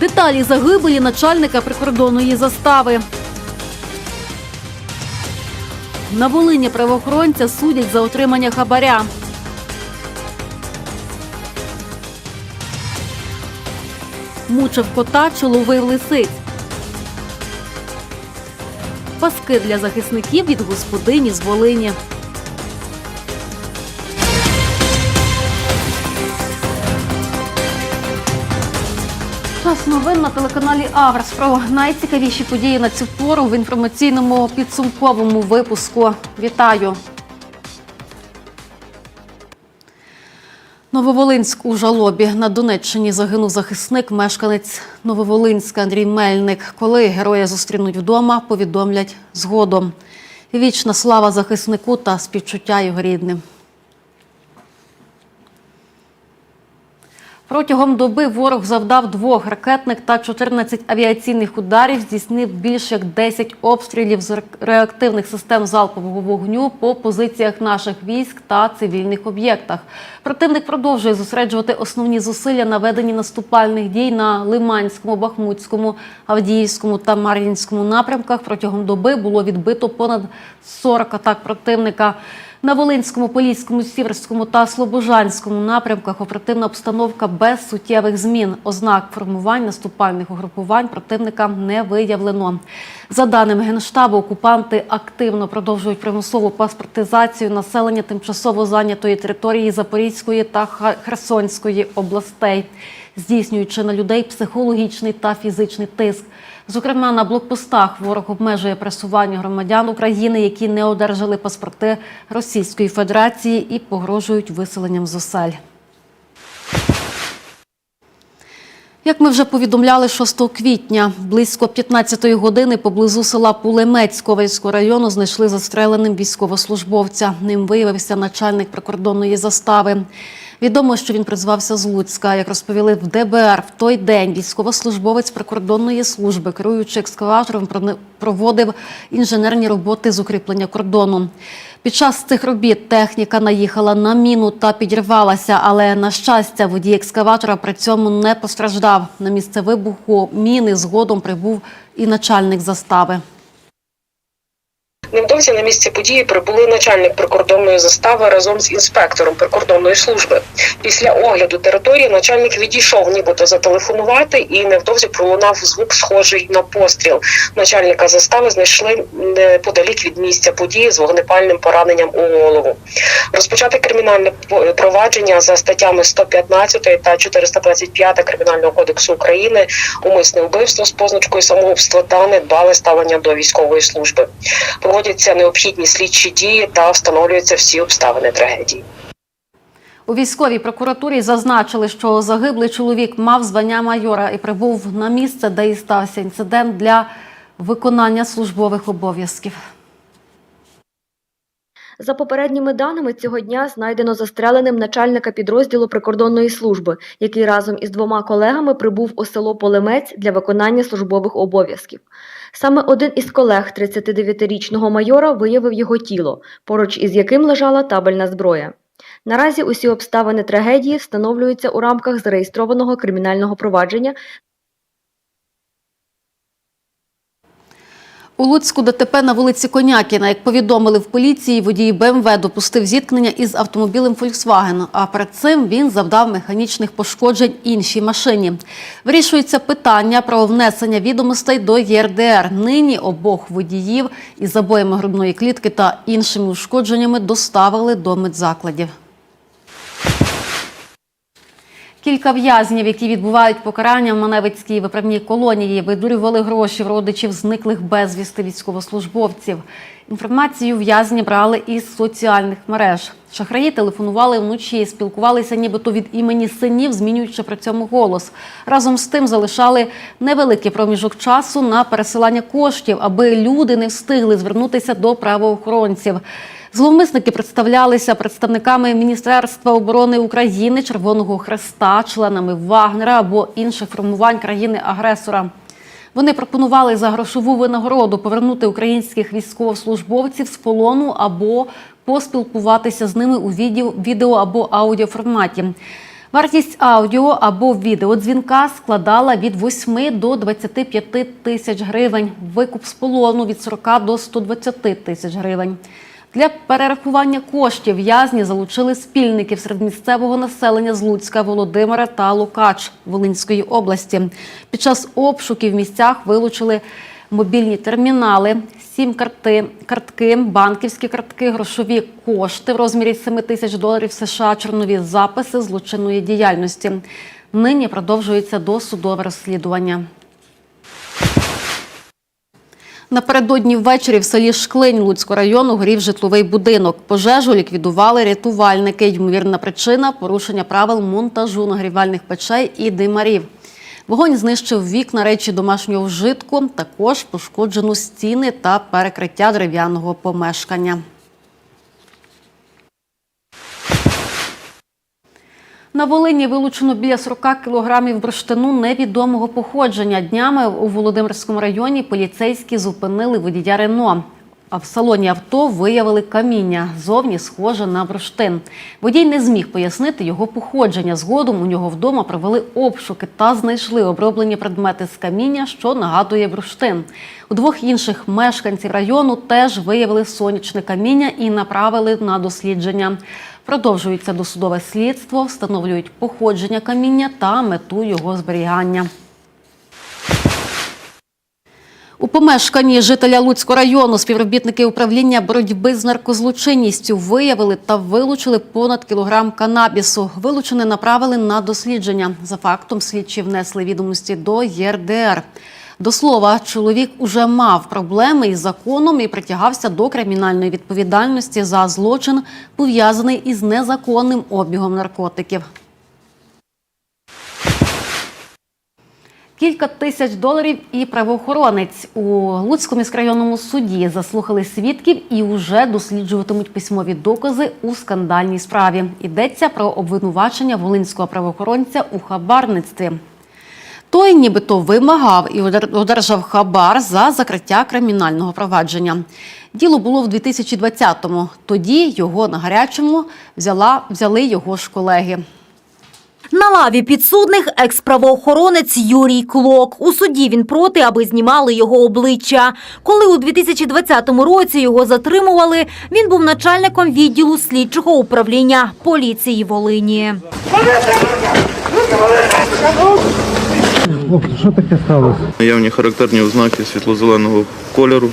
Деталі загибелі начальника прикордонної застави. На Волині правоохоронця судять за отримання хабаря. Мучив кота, чи ловив лисиць. Паски для захисників від господині з Волині. Час новин на телеканалі Аверс про найцікавіші події на цю пору в інформаційному підсумковому випуску. Вітаю! Нововолинськ у жалобі на Донеччині загинув захисник, мешканець Нововолинська Андрій Мельник. Коли героя зустрінуть вдома, повідомлять згодом. Вічна слава захиснику та співчуття його рідним. Протягом доби ворог завдав двох ракетних та 14 авіаційних ударів, здійснив більш як 10 обстрілів з реактивних систем залпового вогню по позиціях наших військ та цивільних об'єктах. Противник продовжує зосереджувати основні зусилля на веденні наступальних дій на Лиманському, Бахмутському, Авдіївському та Мар'їнському напрямках. Протягом доби було відбито понад 40 атак противника. На Волинському, Поліському, Сіверському та Слобожанському напрямках оперативна обстановка без суттєвих змін. Ознак формувань наступальних угрупувань противника не виявлено. За даними Генштабу, окупанти активно продовжують примусову паспортизацію населення тимчасово зайнятої території Запорізької та Херсонської областей, здійснюючи на людей психологічний та фізичний тиск. Зокрема, на блокпостах ворог обмежує пресування громадян України, які не одержали паспорти Російської Федерації і погрожують виселенням з осель. Як ми вже повідомляли 6 квітня, близько 15-ї години поблизу села Пулемець Ковальського району знайшли застреленим військовослужбовця. Ним виявився начальник прикордонної застави. Відомо, що він призвався з Луцька. Як розповіли в ДБР, в той день військовослужбовець прикордонної служби, керуючи екскаватором, проводив інженерні роботи з укріплення кордону. Під час цих робіт техніка наїхала на міну та підірвалася, але на щастя, водій екскаватора при цьому не постраждав. На місце вибуху міни згодом прибув і начальник застави. Невдовзі на місце події прибули начальник прикордонної застави разом з інспектором прикордонної служби. Після огляду території начальник відійшов, нібито зателефонувати, і невдовзі пролунав звук, схожий на постріл. Начальника застави знайшли неподалік від місця події з вогнепальним пораненням у голову. Розпочати кримінальне провадження за статтями 115 та 425 Кримінального кодексу України умисне вбивство з позначкою самогубства та недбале ставлення до військової служби. Проводяться необхідні слідчі дії та встановлюються всі обставини трагедії. У військовій прокуратурі зазначили, що загиблий чоловік мав звання майора і прибув на місце, де і стався інцидент для виконання службових обов'язків. За попередніми даними, цього дня знайдено застреленим начальника підрозділу прикордонної служби, який разом із двома колегами прибув у село Полемець для виконання службових обов'язків. Саме один із колег 39-річного майора виявив його тіло, поруч із яким лежала табельна зброя. Наразі усі обставини трагедії встановлюються у рамках зареєстрованого кримінального провадження У Луцьку ДТП на вулиці Конякіна, як повідомили в поліції, водій БМВ допустив зіткнення із автомобілем Volkswagen, а перед цим він завдав механічних пошкоджень іншій машині. Вирішується питання про внесення відомостей до ЄРДР. Нині обох водіїв із забоями грудної клітки та іншими ушкодженнями доставили до медзакладів. Кілька в'язнів, які відбувають покарання в Маневицькій виправній колонії, видурювали гроші в родичів зниклих безвісти військовослужбовців. Інформацію в'язні брали із соціальних мереж. Шахраї телефонували вночі, спілкувалися нібито від імені синів, змінюючи при цьому голос. Разом з тим залишали невеликий проміжок часу на пересилання коштів, аби люди не встигли звернутися до правоохоронців. Зловмисники представлялися представниками Міністерства оборони України, Червоного Хреста, членами Вагнера або інших формувань країни-агресора. Вони пропонували за грошову винагороду повернути українських військовослужбовців з полону або поспілкуватися з ними у відео, або аудіоформаті. Вартість аудіо або відеодзвінка складала від 8 до 25 тисяч гривень. Викуп з полону від 40 до 120 тисяч гривень. Для перерахування коштів в'язні залучили спільників серед місцевого населення з Луцька, Володимира та Лукач Волинської області. Під час обшуків в місцях вилучили мобільні термінали, сім карти, картки, банківські картки, грошові кошти в розмірі 7 тисяч доларів США, чорнові записи злочинної діяльності. Нині продовжується досудове розслідування. Напередодні ввечері в селі Шклинь Луцького району горів житловий будинок. Пожежу ліквідували рятувальники. Ймовірна причина порушення правил монтажу нагрівальних печей і димарів. Вогонь знищив вікна речі домашнього вжитку, також пошкоджено стіни та перекриття дерев'яного помешкання. На Волині вилучено біля 40 кілограмів бурштину невідомого походження. Днями у Володимирському районі поліцейські зупинили водія Рено. А в салоні авто виявили каміння, зовні схоже на бурштин. Водій не зміг пояснити його походження. Згодом у нього вдома провели обшуки та знайшли оброблені предмети з каміння, що нагадує бурштин. У двох інших мешканців району теж виявили сонячне каміння і направили на дослідження. Продовжується досудове слідство, встановлюють походження каміння та мету його зберігання. У помешканні жителя Луцького району співробітники управління боротьби з наркозлочинністю виявили та вилучили понад кілограм канабісу. Вилучене направили на дослідження. За фактом слідчі внесли відомості до ЄРДР. До слова, чоловік уже мав проблеми із законом і притягався до кримінальної відповідальності за злочин, пов'язаний із незаконним обігом наркотиків. Кілька тисяч доларів і правоохоронець у Луцькому міськрайонному суді заслухали свідків і вже досліджуватимуть письмові докази у скандальній справі. Йдеться про обвинувачення волинського правоохоронця у хабарництві. Той нібито вимагав і одер- одержав хабар за закриття кримінального провадження. Діло було в 2020-му. Тоді його на гарячому взяла, взяли його ж колеги. На лаві підсудних екс-правоохоронець Юрій Клок. У суді він проти, аби знімали його обличчя. Коли у 2020 році його затримували, він був начальником відділу слідчого управління поліції Волині. Хлопці, що таке сталося? Наявні характерні ознаки світло-зеленого кольору,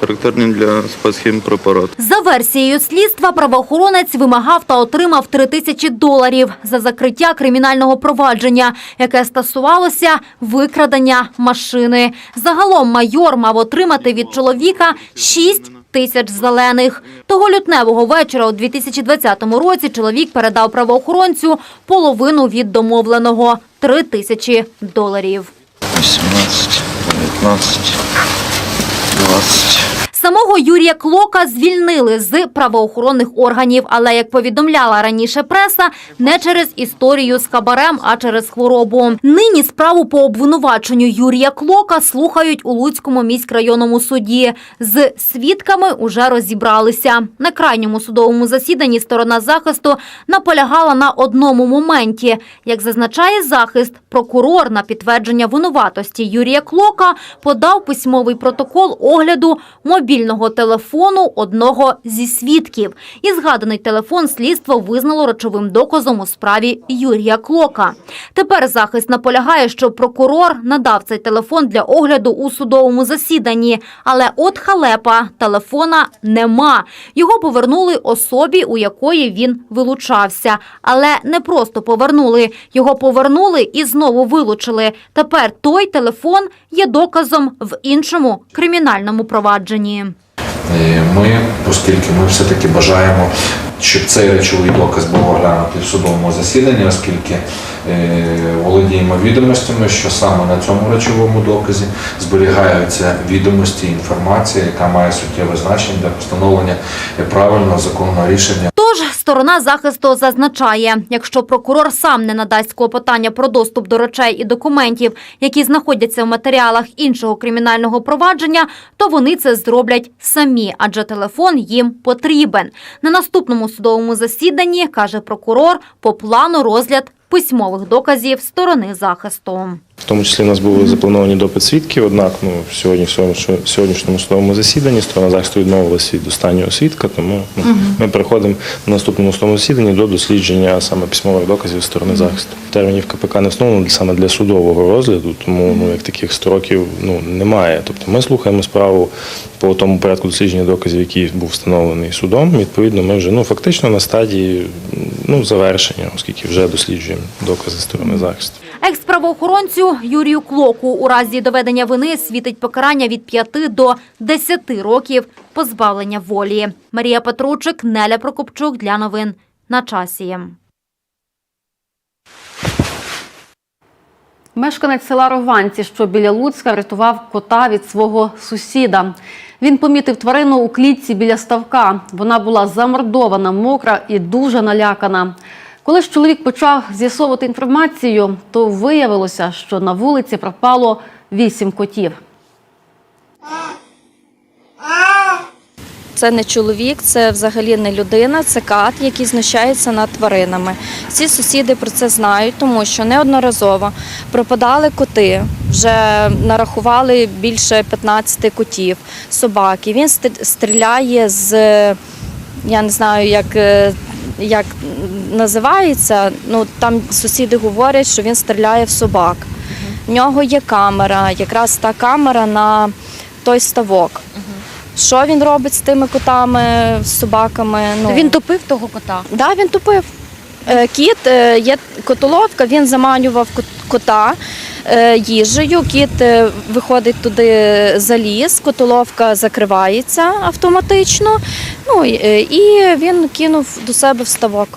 характерні для спецхімпрепарату. За версією слідства, правоохоронець вимагав та отримав 3 тисячі доларів за закриття кримінального провадження, яке стосувалося викрадення машини. Загалом майор мав отримати від чоловіка 6 тисяч зелених. Того лютневого вечора у 2020 році чоловік передав правоохоронцю половину від домовленого – 3 тисячі доларів. 18, 19, 20. Самого Юрія Клока звільнили з правоохоронних органів, але як повідомляла раніше преса, не через історію з хабарем, а через хворобу. Нині справу по обвинуваченню Юрія Клока слухають у Луцькому міськрайонному суді. З свідками уже розібралися. На крайньому судовому засіданні сторона захисту наполягала на одному моменті. Як зазначає захист, прокурор на підтвердження винуватості Юрія Клока подав письмовий протокол огляду мобільного телефону одного зі свідків. І згаданий телефон слідство визнало речовим доказом у справі Юрія Клока. Тепер захист наполягає, що прокурор надав цей телефон для огляду у судовому засіданні. Але от халепа телефона нема. Його повернули особі, у якої він вилучався. Але не просто повернули. Його повернули і знову вилучили. Тепер той телефон є доказом в іншому кримінальному провадженні. Ми, оскільки ми все-таки бажаємо, щоб цей речовий доказ був оглянутий в судовому засіданні, оскільки е, володіємо відомостями, що саме на цьому речовому доказі зберігаються відомості, інформація, яка має суттєве значення для постановлення правильного законного рішення. Сторона захисту зазначає, якщо прокурор сам не надасть клопотання про доступ до речей і документів, які знаходяться в матеріалах іншого кримінального провадження, то вони це зроблять самі, адже телефон їм потрібен. На наступному судовому засіданні каже прокурор по плану розгляд письмових доказів сторони захисту. В тому числі у нас були заплановані допит свідків, однак ну, сьогодні в сьогоднішньому- сьогоднішньому судовому засіданні сторона захисту відмовилася від останнього свідка, тому ну, ми переходимо на наступному судовому засіданні до дослідження саме письмових доказів сторони захисту. Термінів КПК не встановлено саме для судового розгляду, тому ну, як таких строків ну, немає. Тобто ми слухаємо справу по тому порядку дослідження доказів, який був встановлений судом. Відповідно, ми вже ну, фактично на стадії ну, завершення, оскільки вже досліджуємо докази сторони захисту. Екс-правоохоронцю Юрію Клоку у разі доведення вини світить покарання від 5 до 10 років позбавлення волі. Марія Петручик, Неля Прокопчук для новин на часі. Мешканець села Рованці, що біля Луцька, врятував кота від свого сусіда. Він помітив тварину у клітці біля ставка. Вона була замордована, мокра і дуже налякана. Коли ж чоловік почав з'ясовувати інформацію, то виявилося, що на вулиці пропало вісім котів. Це не чоловік, це взагалі не людина, це кат, який знущається над тваринами. Всі сусіди про це знають, тому що неодноразово пропадали коти, вже нарахували більше 15 котів, собаки. Він стріляє з, я не знаю, як, е, як називається. Ну там сусіди говорять, що він стріляє в собак. В нього є камера, якраз та камера на той ставок. Що він робить з тими котами, з собаками? Ну Він топив того кота. да, він тупив. Е, Кіт е, є котоловка, він заманював кота їжею. Кіт е, виходить туди заліз, котоловка закривається автоматично. Ну і- е, він кинув до себе в ставок.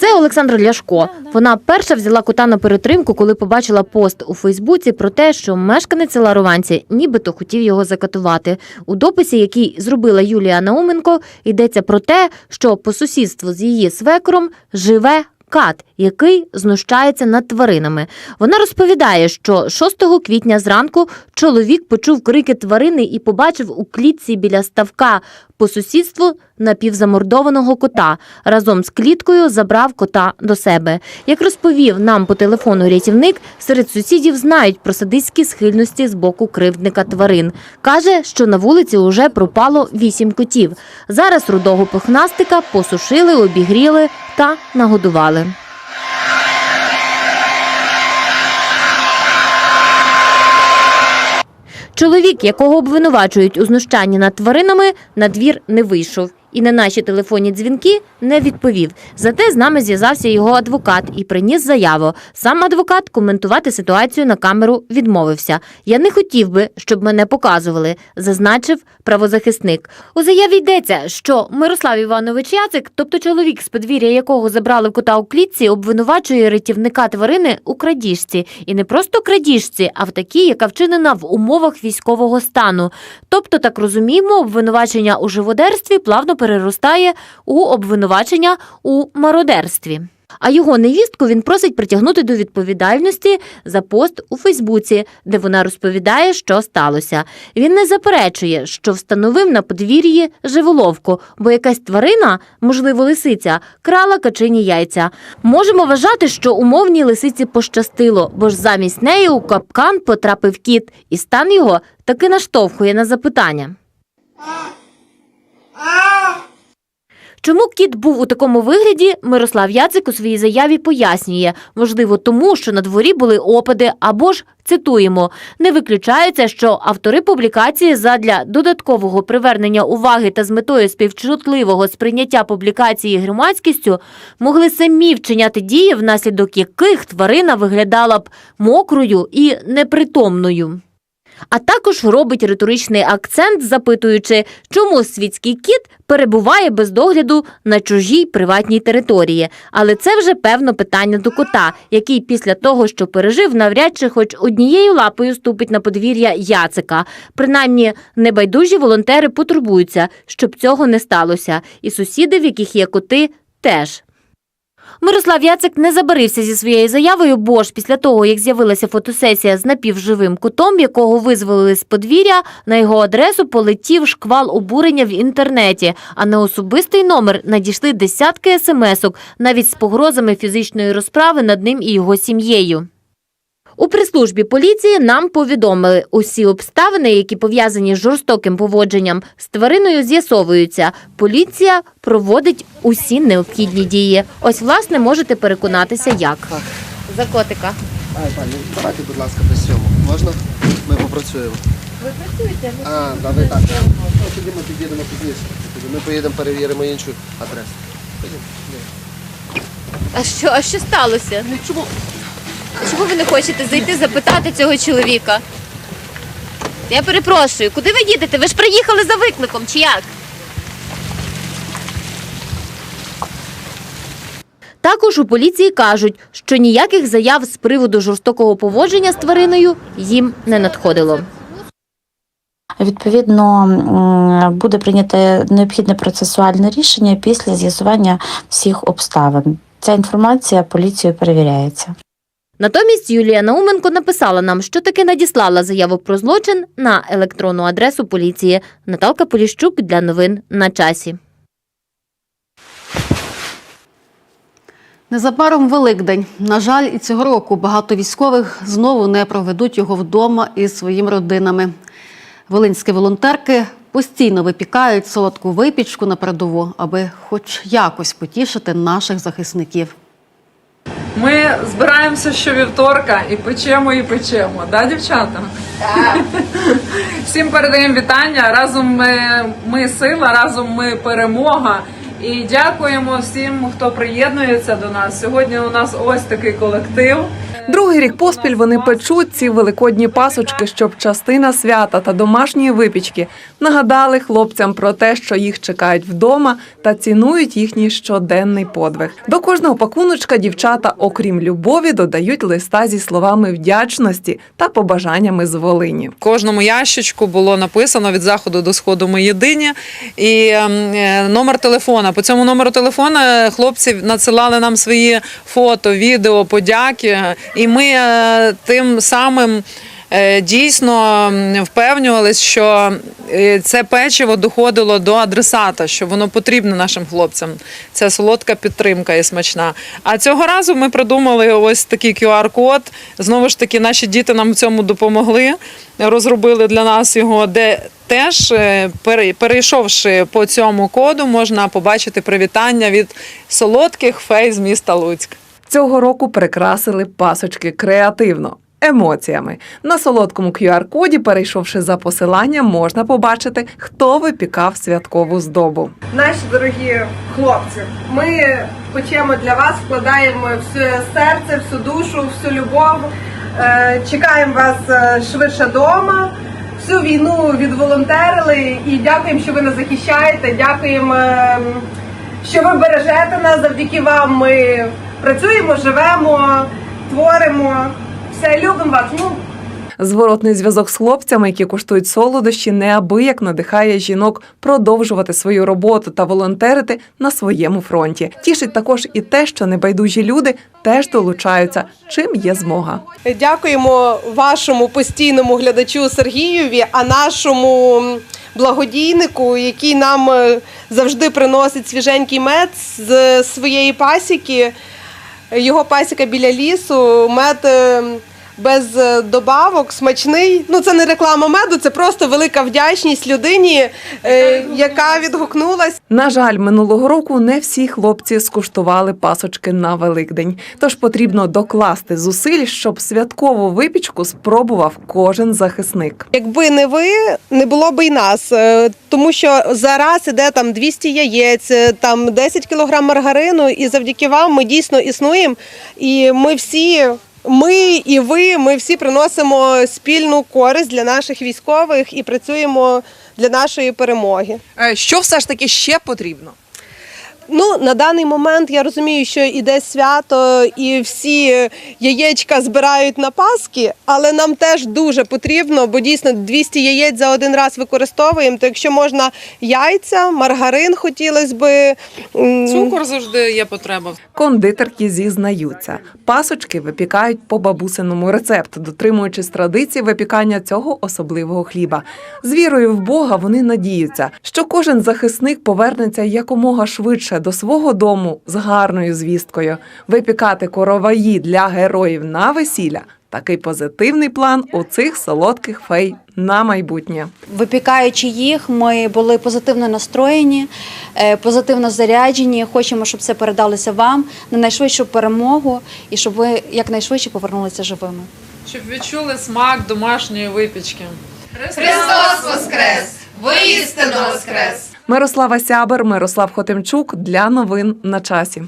Це Олександра Ляшко. Вона перша взяла кота на перетримку, коли побачила пост у Фейсбуці про те, що мешканець села Рованці нібито хотів його закатувати. У дописі, який зробила Юлія Науменко, йдеться про те, що по сусідству з її свекром живе. Кат, який знущається над тваринами. Вона розповідає, що 6 квітня зранку чоловік почув крики тварини і побачив у клітці біля ставка по сусідству напівзамордованого кота. Разом з кліткою забрав кота до себе. Як розповів нам по телефону рятівник, серед сусідів знають про садистські схильності з боку кривдника тварин. Каже, що на вулиці уже пропало вісім котів. Зараз рудого пухнастика посушили, обігріли та нагодували. Чоловік, якого обвинувачують у знущанні над тваринами, на двір не вийшов і на наші телефонні дзвінки не відповів. Зате з нами зв'язався його адвокат і приніс заяву. Сам адвокат коментувати ситуацію на камеру відмовився. Я не хотів би, щоб мене показували, зазначив правозахисник. У заяві йдеться, що Мирослав Іванович Яцик, тобто чоловік, з подвір'я якого забрали кота у клітці, обвинувачує рятівника тварини у крадіжці. І не просто крадіжці, а в такій, яка вчинена в умовах військового стану. Тобто, так розуміємо, обвинувачення у живодерстві плавно переростає у обвинувачення у мародерстві. А його невістку він просить притягнути до відповідальності за пост у Фейсбуці, де вона розповідає, що сталося. Він не заперечує, що встановив на подвір'ї живоловку, бо якась тварина, можливо, лисиця, крала качині яйця. Можемо вважати, що умовній лисиці пощастило, бо ж замість неї у капкан потрапив кіт, і стан його таки наштовхує на запитання. Чому кіт був у такому вигляді, Мирослав Яцик у своїй заяві пояснює. Можливо, тому, що на дворі були опади, або ж, цитуємо, не виключається, що автори публікації задля додаткового привернення уваги та з метою співчутливого сприйняття публікації громадськістю могли самі вчиняти дії, внаслідок яких тварина виглядала б мокрою і непритомною. А також робить риторичний акцент, запитуючи, чому світський кіт перебуває без догляду на чужій приватній території. Але це вже певно питання до кота, який після того, що пережив, навряд чи хоч однією лапою ступить на подвір'я Яцика. Принаймні, небайдужі волонтери потурбуються, щоб цього не сталося. І сусіди, в яких є коти, теж. Мирослав Яцик не забарився зі своєю заявою, бо ж після того, як з'явилася фотосесія з напівживим котом, якого визволили з подвір'я, на його адресу полетів шквал обурення в інтернеті, а на особистий номер надійшли десятки смс-ок, навіть з погрозами фізичної розправи над ним і його сім'єю. У прес-службі поліції нам повідомили, усі обставини, які пов'язані з жорстоким поводженням з твариною, з'ясовуються. Поліція проводить усі необхідні дії. Ось, власне, можете переконатися, як. За котика. Ай, пані, давайте, будь ласка, без цьому. Можна? Ми попрацюємо. Ви працюєте? А, да, ви так. Ну, тоді ми під'їдемо пізніше. Ми поїдемо, перевіримо іншу адресу. А що, а що сталося? Ну чому? Чому ви не хочете зайти запитати цього чоловіка? Я перепрошую, куди ви їдете? Ви ж приїхали за викликом, чи як? Також у поліції кажуть, що ніяких заяв з приводу жорстокого поводження з твариною їм не надходило. Відповідно, буде прийняте необхідне процесуальне рішення після з'ясування всіх обставин. Ця інформація поліцією перевіряється. Натомість Юлія Науменко написала нам, що таки надіслала заяву про злочин на електронну адресу поліції. Наталка Поліщук для новин на часі. Незабаром Великдень. На жаль, і цього року багато військових знову не проведуть його вдома із своїми родинами. Волинські волонтерки постійно випікають солодку випічку на передову, аби хоч якось потішити наших захисників. Ми збираємося щовівторка і печемо, і печемо, да, дівчата? Так. Всім передаємо вітання. Разом ми, ми сила, разом ми перемога. І дякуємо всім, хто приєднується до нас. Сьогодні у нас ось такий колектив. Другий рік поспіль вони печуть ці великодні пасочки, щоб частина свята та домашньої випічки нагадали хлопцям про те, що їх чекають вдома та цінують їхній щоденний подвиг. До кожного пакуночка дівчата, окрім любові, додають листа зі словами вдячності та побажаннями з Волині. В кожному ящичку було написано від заходу до сходу ми єдині. І ем, е, номер телефона. По цьому номеру телефона хлопці надсилали нам свої фото, відео, подяки. І ми е, тим самим. Е, Дійсно м, впевнювались, що е, це печиво доходило до адресата, що воно потрібно нашим хлопцям. Це солодка підтримка і смачна. А цього разу ми придумали ось такий QR-код. Знову ж таки, наші діти нам в цьому допомогли, розробили для нас його, де теж е, перейшовши по цьому коду, можна побачити привітання від солодких фей з міста Луцьк. Цього року прикрасили пасочки креативно. Емоціями на солодкому QR-коді, перейшовши за посиланням, можна побачити, хто випікав святкову здобу. Наші дорогі хлопці, ми печемо для вас, вкладаємо все серце, всю душу, всю любов. Е, Чекаємо вас е, швидше вдома. Всю війну відволонтерили і дякуємо, що ви нас захищаєте. Дякуємо, е, що ви бережете нас. Завдяки вам ми працюємо, живемо, творимо. Все, любимо вас. Ну, Зворотний зв'язок з хлопцями, які коштують солодощі, неабияк надихає жінок продовжувати свою роботу та волонтерити на своєму фронті. Тішить також і те, що небайдужі люди теж долучаються, чим є змога. Дякуємо вашому постійному глядачу Сергієві, а нашому благодійнику, який нам е, завжди приносить свіженький мед з своєї пасіки. Його пасіка біля лісу, мед е, без е, добавок, смачний. Ну це не реклама меду, це просто велика вдячність людині, е, яка відгукнулась. На жаль, минулого року не всі хлопці скуштували пасочки на Великдень. Тож потрібно докласти зусиль, щоб святкову випічку спробував кожен захисник. Якби не ви, не було б і нас, Е, тому що зараз іде там 200 яєць, е, там 10 кілограм маргарину, і завдяки вам ми дійсно існуємо. І ми всі, ми і ви, ми всі приносимо спільну користь для наших військових і працюємо для нашої перемоги. Що все ж таки ще потрібно? Ну, на даний момент я розумію, що іде свято, і всі яєчка збирають на Паски, але нам теж дуже потрібно, бо дійсно 200 яєць за один раз використовуємо. То якщо можна яйця, маргарин хотілося би. Цукор завжди є потреба. Кондитерки зізнаються, пасочки випікають по бабусиному рецепту, дотримуючись традиції випікання цього особливого хліба. З вірою в Бога вони надіються, що кожен захисник повернеться якомога швидше до свого дому з гарною звісткою. Випікати короваї для героїв на весілля. Такий позитивний план у цих солодких фей на майбутнє. Випікаючи їх, ми були позитивно настроєні, е, позитивно заряджені. Хочемо, щоб це передалося вам на найшвидшу перемогу і щоб ви якнайшвидше повернулися живими. Щоб відчули смак домашньої випічки. Христос Воскрес! Воістину Воскрес! Мирослава Сябер, Мирослав Хотимчук для новин на часі.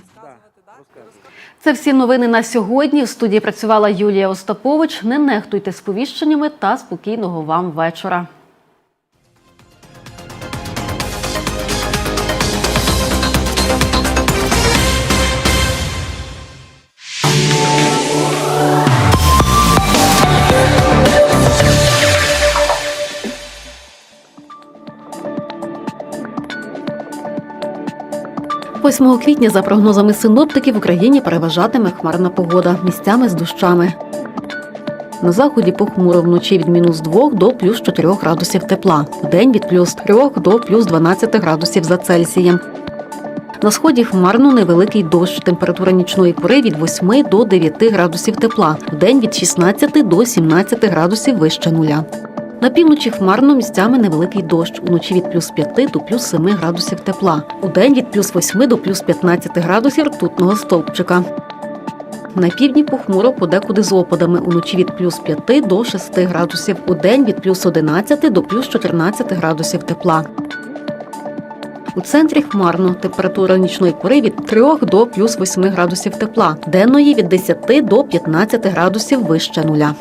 Це всі новини на сьогодні. В студії працювала Юлія Остапович. Не нехтуйте сповіщеннями та спокійного вам вечора. Восьмого квітня, за прогнозами синоптиків, в Україні переважатиме хмарна погода місцями з дощами. На заході похмуро вночі від мінус 2 до плюс 4 градусів тепла, вдень від плюс 3 до плюс 12 градусів за Цельсієм. На сході хмарно невеликий дощ. Температура нічної пори від 8 до 9 градусів тепла, вдень від 16 до 17 градусів вище нуля. На півночі хмарно місцями невеликий дощ. Уночі від плюс 5 до плюс 7 градусів тепла. Удень від плюс 8 до плюс 15 градусів ртутного стовпчика. На півдні похмуро подекуди з опадами. Уночі від плюс 5 до 6 градусів. Удень від плюс 11 до плюс 14 градусів тепла. У центрі хмарно. Температура нічної пори від 3 до плюс 8 градусів тепла. Денної від 10 до 15 градусів вище нуля.